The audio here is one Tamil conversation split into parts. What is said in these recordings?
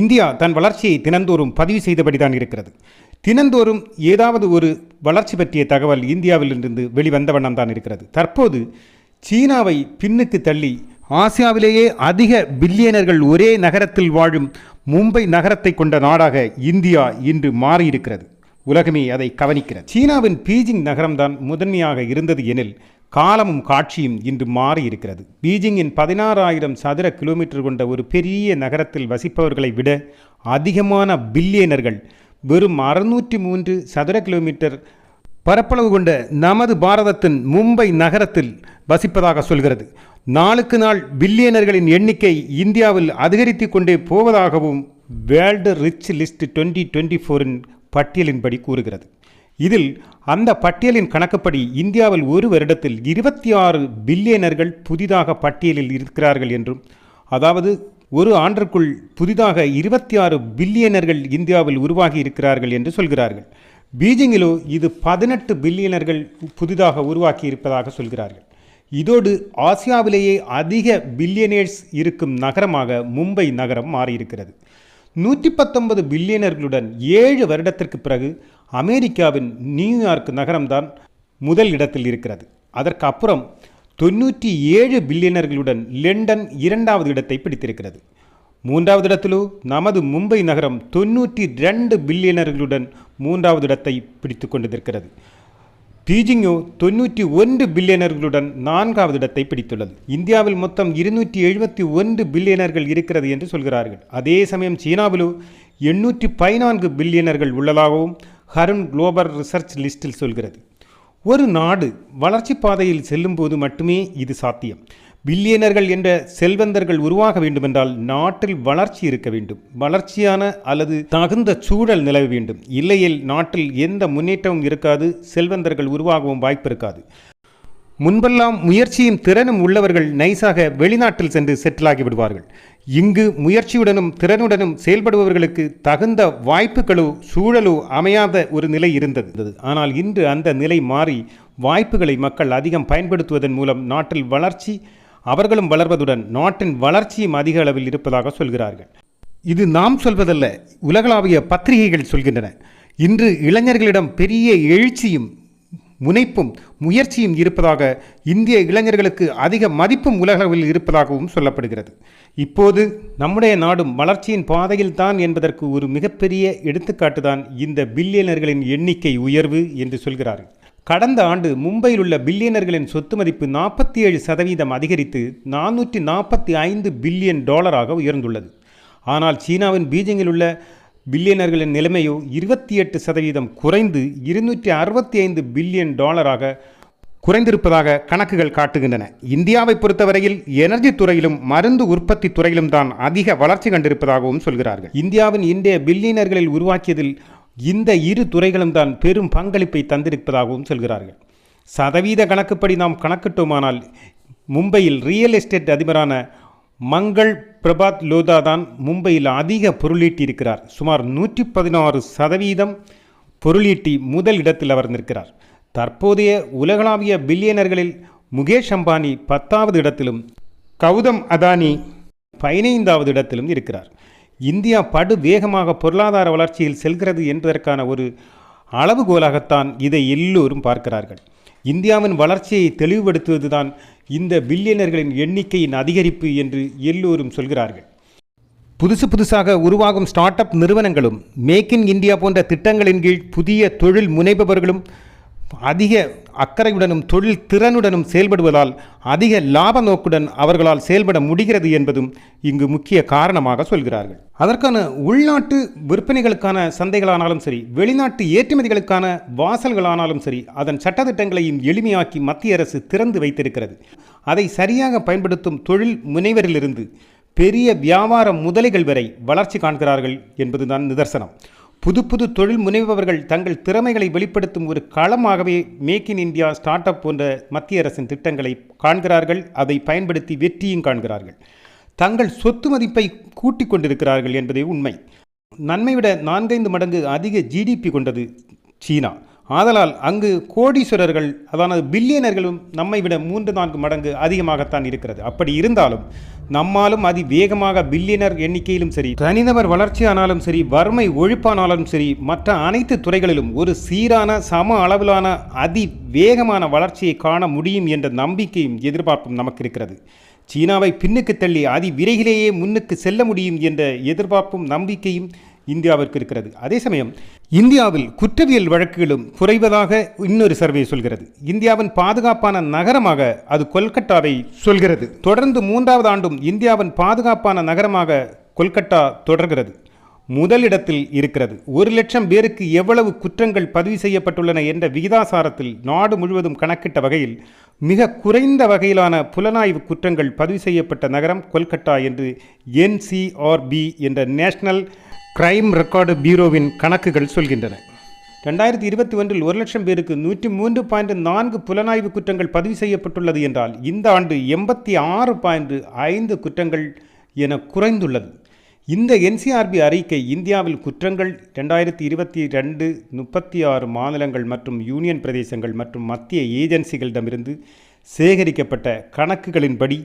இந்தியா தன் வளர்ச்சியை தினந்தோறும் பதிவு செய்தபடிதான் இருக்கிறது. தினந்தோறும் ஏதாவது ஒரு வளர்ச்சி பற்றிய தகவல் இந்தியாவிலிருந்து வெளிவந்த வண்ணம் தான் இருக்கிறது. தற்போது சீனாவை பின்னுக்கு தள்ளி ஆசியாவிலேயே அதிக பில்லியனர்கள் ஒரே நகரத்தில் வாழும் மும்பை நகரத்தை கொண்ட நாடாக இந்தியா இன்று மாறியிருக்கிறது. உலகமே அதை கவனிக்கிறது. சீனாவின் பீஜிங் நகரம்தான் முதன்மையாக இருந்தது எனில் காலமும் காட்சியும் இன்று மாறி இருக்கிறது பீஜிங்கின் பதினாறாயிரம் சதுர கிலோமீட்டர் கொண்ட ஒரு பெரிய நகரத்தில் வசிப்பவர்களை விட அதிகமான பில்லியனர்கள் வெறும் அறுநூற்றி மூன்று சதுர கிலோமீட்டர் பரப்பளவு கொண்ட நமது பாரதத்தின் மும்பை நகரத்தில் வசிப்பதாக சொல்கிறது. நாளுக்கு நாள் பில்லியனர்களின் எண்ணிக்கை இந்தியாவில் அதிகரித்து கொண்டே போவதாகவும் world rich list twenty twenty foreign பட்டியலின்படி கூறுகிறது. இதில் அந்த பட்டியலின் கணக்குப்படி இந்தியாவில் ஒரு வருடத்தில் இருபத்தி ஆறு பில்லியனர்கள் புதிதாக பட்டியலில் இருக்கிறார்கள் என்றும் அதாவது ஒரு ஆண்டிற்குள் புதிதாக இருபத்தி ஆறு பில்லியனர்கள் இந்தியாவில் உருவாகி இருக்கிறார்கள் என்று சொல்கிறார்கள். பீஜிங்கிலோ இது பதினெட்டு பில்லியனர்கள் புதிதாக உருவாக்கி இருப்பதாக சொல்கிறார்கள். இதோடு ஆசியாவிலேயே அதிக பில்லியனேர்ஸ் இருக்கும் நகரமாக மும்பை நகரம் மாறியிருக்கிறது. நூற்றி பத்தொன்பது பில்லியனர்களுடன் ஏழு வருடத்திற்கு பிறகு அமெரிக்காவின் நியூயார்க் நகரம்தான் முதல் இடத்தில் இருக்கிறது. அதற்கு அப்புறம் தொண்ணூற்றி ஏழு பில்லியனர்களுடன் லண்டன் இரண்டாவது இடத்தை பிடித்திருக்கிறது. மூன்றாவது இடத்திலோ நமது மும்பை நகரம் தொண்ணூற்றி ரெண்டு பில்லியனர்களுடன் மூன்றாவது இடத்தை பிடித்து கொண்டிருக்கிறது. பீஜிங்கோ தொண்ணூற்றி ஒன்று பில்லியனர்களுடன் நான்காவது இடத்தை பிடித்துள்ளது. இந்தியாவில் மொத்தம் இருநூற்றி எழுபத்தி ஒன்று பில்லியனர்கள் இருக்கிறது என்று சொல்கிறார்கள். அதே சமயம் சீனாவிலோ எண்ணூற்றி பதினான்கு பில்லியனர்கள் உள்ளதாகவும் ஹருண் குளோபல் ரிசர்ச் லிஸ்டில் சொல்கிறது. ஒரு நாடு வளர்ச்சி பாதையில் செல்லும்போது மட்டுமே இது சாத்தியம். பில்லியனர்கள் என்ற செல்வந்தர்கள் உருவாக வேண்டுமென்றால் நாட்டில் வளர்ச்சி இருக்க வேண்டும். வளர்ச்சியான அல்லது தகுந்த சூழல் நிலவ வேண்டும். இல்லையில் நாட்டில் எந்த முன்னேற்றமும் இருக்காது செல்வந்தர்கள் உருவாகவும் வாய்ப்பு இருக்காது. முன்பெல்லாம் முயற்சியும் திறனும் உள்ளவர்கள் நைஸாக வெளிநாட்டில் சென்று செட்டிலாகி விடுவார்கள். இங்கு முயற்சியுடனும் திறனுடனும் செயல்படுபவர்களுக்கு தகுந்த வாய்ப்புகளோ சூழலோ அமையாத ஒரு நிலை இருந்தது. ஆனால் இன்று அந்த நிலை மாறி வாய்ப்புகளை மக்கள் அதிகம் பயன்படுத்துவதன் மூலம் நாட்டில் வளர்ச்சி அவர்களும் வளர்வதுடன் நாட்டின் வளர்ச்சியும் அதிக அளவில் இருப்பதாக சொல்கிறார்கள். இது நாம் சொல்வதல்ல உலகளாவிய பத்திரிகைகள் சொல்கின்றன. இன்று இளைஞர்களிடம் பெரிய எழுச்சியும் முனைப்பும் முயற்சியும் இருப்பதாக இந்திய இளைஞர்களுக்கு அதிக மதிப்பும் உலகளவில் இருப்பதாகவும் சொல்லப்படுகிறது. இப்போது நம்முடைய நாடும் வளர்ச்சியின் பாதையில் தான் என்பதற்கு ஒரு மிகப்பெரிய எடுத்துக்காட்டு தான் இந்த பில்லியனர்களின் எண்ணிக்கை உயர்வு என்று சொல்கிறார்கள். கடந்த ஆண்டு மும்பையில் உள்ள பில்லியனர்களின் சொத்து மதிப்பு நாற்பத்தி ஏழு சதவீதம் அதிகரித்து நானூற்றி நாற்பத்தி ஐந்து பில்லியன் டாலராக உயர்ந்துள்ளது. ஆனால் சீனாவின் பீஜிங்கில் உள்ள பில்லியனர்களின் நிலைமையோ இருபத்தி எட்டு சதவீதம் குறைந்து இருநூற்றி அறுபத்தி ஐந்து பில்லியன் டாலராக குறைந்திருப்பதாக கணக்குகள் காட்டுகின்றன. இந்தியாவை பொறுத்தவரையில் எனர்ஜி துறையிலும் மருந்து உற்பத்தி துறையிலும் தான் அதிக வளர்ச்சி கண்டிருப்பதாகவும் சொல்கிறார்கள். இந்தியாவின் இந்திய பில்லியனர்களில் உருவாக்கியதில் இந்த இரு துறைகளும் தான் பெரும் பங்களிப்பை தந்திருப்பதாகவும் சொல்கிறார்கள். சதவீத கணக்குப்படி நாம் கணக்கிட்டோமானால் மும்பையில் ரியல் எஸ்டேட் அதிபரான மங்கள் பிரபாத் லோதா தான் மும்பையில் அதிக பொருளீட்டி இருக்கிறார். சுமார் நூற்றி பதினாறு சதவீதம் பொருளீட்டி முதல் இடத்தில் அவர் நிற்கிறார். தற்போதைய உலகளாவிய பில்லியனர்களில் முகேஷ் அம்பானி பத்தாவது இடத்திலும் கௌதம் அதானி பதினைந்தாவது இடத்திலும் இருக்கிறார். இந்தியா படு வேகமாக பொருளாதார வளர்ச்சியில் செல்கிறது என்பதற்கான ஒரு அளவுகோலாகத்தான் இதை எல்லோரும் பார்க்கிறார்கள். இந்தியாவின் வளர்ச்சியை தெளிவுபடுத்துவதுதான் இந்த பில்லியனர்களின் எண்ணிக்கையின் அதிகரிப்பு என்று எல்லோரும் சொல்கிறார்கள். புதுசு புதுசாக உருவாகும் ஸ்டார்ட் அப் நிறுவனங்களும் மேக் இன் இந்தியா போன்ற திட்டங்களின் கீழ் புதிய தொழில் முனைபவர்களும் அதிக அக்கறையுடனும் தொழில் திறனுடனும் செயல்படுவதால் அதிக லாப நோக்குடன் அவர்களால் செயல்பட முடிகிறது என்பதும் இங்கு முக்கிய காரணமாக சொல்கிறார்கள். அதற்கான உள்நாட்டு விற்பனைகளுக்கான சந்தைகளானாலும் சரி வெளிநாட்டு ஏற்றுமதிகளுக்கான வாசல்களானாலும் சரி அதன் சட்டத்திட்டங்களையும் எளிமையாக்கி மத்திய அரசு திறந்து வைத்திருக்கிறது. அதை சரியாக பயன்படுத்தும் தொழில் முனைவரிலிருந்து பெரிய வியாபார முதலைகள் வரை வளர்ச்சி காண்கிறார்கள் என்பதுதான் நிதர்சனம். புது புது தொழில் முனைபவர்கள் தங்கள் திறமைகளை வெளிப்படுத்தும் ஒரு களமாகவே make in India start up போன்ற மத்திய அரசின் திட்டங்களை காண்கிறார்கள். அதை பயன்படுத்தி வெற்றியும் காண்கிறார்கள். தங்கள் சொத்து மதிப்பை கூட்டிக் கொண்டிருக்கிறார்கள் என்பதே உண்மை. நன்மை விட நான்கைந்து மடங்கு அதிக ஜிடிபி கொண்டது சீனா. ஆதலால் அங்கு கோடீஸ்வரர்கள் அதாவது பில்லியனர்களும் நம்மை விட மூன்று நான்கு மடங்கு அதிகமாகத்தான் இருக்கிறது. அப்படி இருந்தாலும் நம்மாலும் அதி வேகமாக பில்லியனர் எண்ணிக்கையிலும் சரி தனிநபர் வளர்ச்சியானாலும் சரி வறுமை ஒழிப்பானாலும் சரி மற்ற அனைத்து துறைகளிலும் ஒரு சீரான சம அளவிலான அதி வேகமான வளர்ச்சியை காண முடியும் என்ற நம்பிக்கையும் எதிர்பார்ப்பும் நமக்கு இருக்கிறது சீனாவை பின்னுக்கு தள்ளி அதி விரைகிலேயே முன்னுக்கு செல்ல முடியும் என்ற எதிர்பார்ப்பும் நம்பிக்கையும் இந்தியாவிற்கு இருக்கிறது. அதே சமயம் இந்தியாவில் குற்றவியல் வழக்குகளும் குறைவதாக இன்னொரு சர்வே சொல்கிறது. இந்தியாவின் பாதுகாப்பான நகரமாக அது கொல்கட்டாவை சொல்கிறது. தொடர்ந்து மூன்றாவது ஆண்டும் இந்தியாவின் பாதுகாப்பான நகரமாக கொல்கட்டா தொடர்கிறது. முதலிடத்தில் இருக்கிறது. ஒரு லட்சம் பேருக்கு எவ்வளவு குற்றங்கள் பதிவு செய்யப்பட்டுள்ளன என்ற விகிதாசாரத்தில் நாடு முழுவதும் கணக்கிட்ட வகையில் மிக குறைந்த வகையிலான புலனாய்வு குற்றங்கள் பதிவு செய்யப்பட்ட நகரம் கொல்கட்டா என்று என்சிஆர்பி என்ற நேஷனல் கிரைம் ரெக்கார்டு பியூரோவின் கணக்குகள் சொல்கின்றன. ரெண்டாயிரத்தி இருபத்தி ஒன்றில் ஒரு லட்சம் பேருக்கு நூற்றி மூன்று பாயிண்ட் நான்கு புலனாய்வு குற்றங்கள் பதிவு செய்யப்பட்டுள்ளது என்றால் இந்த ஆண்டு எண்பத்தி ஆறு பாயிண்ட் ஐந்து குற்றங்கள் என குறைந்துள்ளது. இந்த என்சிஆர்பி அறிக்கை இந்தியாவில் குற்றங்கள் ரெண்டாயிரத்தி இருபத்தி ரெண்டு முப்பத்தி ஆறு மாநிலங்கள் மற்றும் யூனியன் பிரதேசங்கள் மற்றும் மத்திய ஏஜென்சிகளிடமிருந்து சேகரிக்கப்பட்ட கணக்குகளின்படி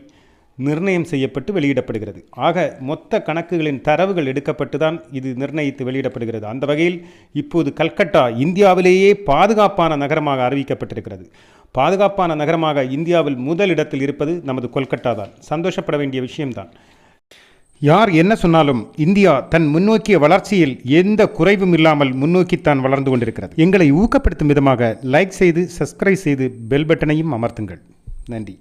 நிர்ணயம் செய்யப்பட்டு வெளியிடப்படுகிறது. ஆக மொத்த கணக்குகளின் தரவுகள் எடுக்கப்பட்டு தான் இது நிர்ணயித்து வெளியிடப்படுகிறது. அந்த வகையில் இப்போது கல்கட்டா இந்தியாவிலேயே பாதுகாப்பான நகரமாக அறிவிக்கப்பட்டிருக்கிறது. பாதுகாப்பான நகரமாக இந்தியாவில் முதலிடத்தில் இருப்பது நமது கொல்கட்டா தான். சந்தோஷப்பட வேண்டிய விஷயம்தான். யார் என்ன சொன்னாலும் இந்தியா தன் முன்னோக்கிய வளர்ச்சியில் எந்த குறைவும் இல்லாமல் முன்னோக்கித்தான் வளர்ந்து கொண்டிருக்கிறது. எங்களை ஊக்கப்படுத்தும் விதமாக லைக் செய்து சப்ஸ்கிரைப் செய்து பெல் பட்டனையும் அமர்த்துங்கள். நன்றி.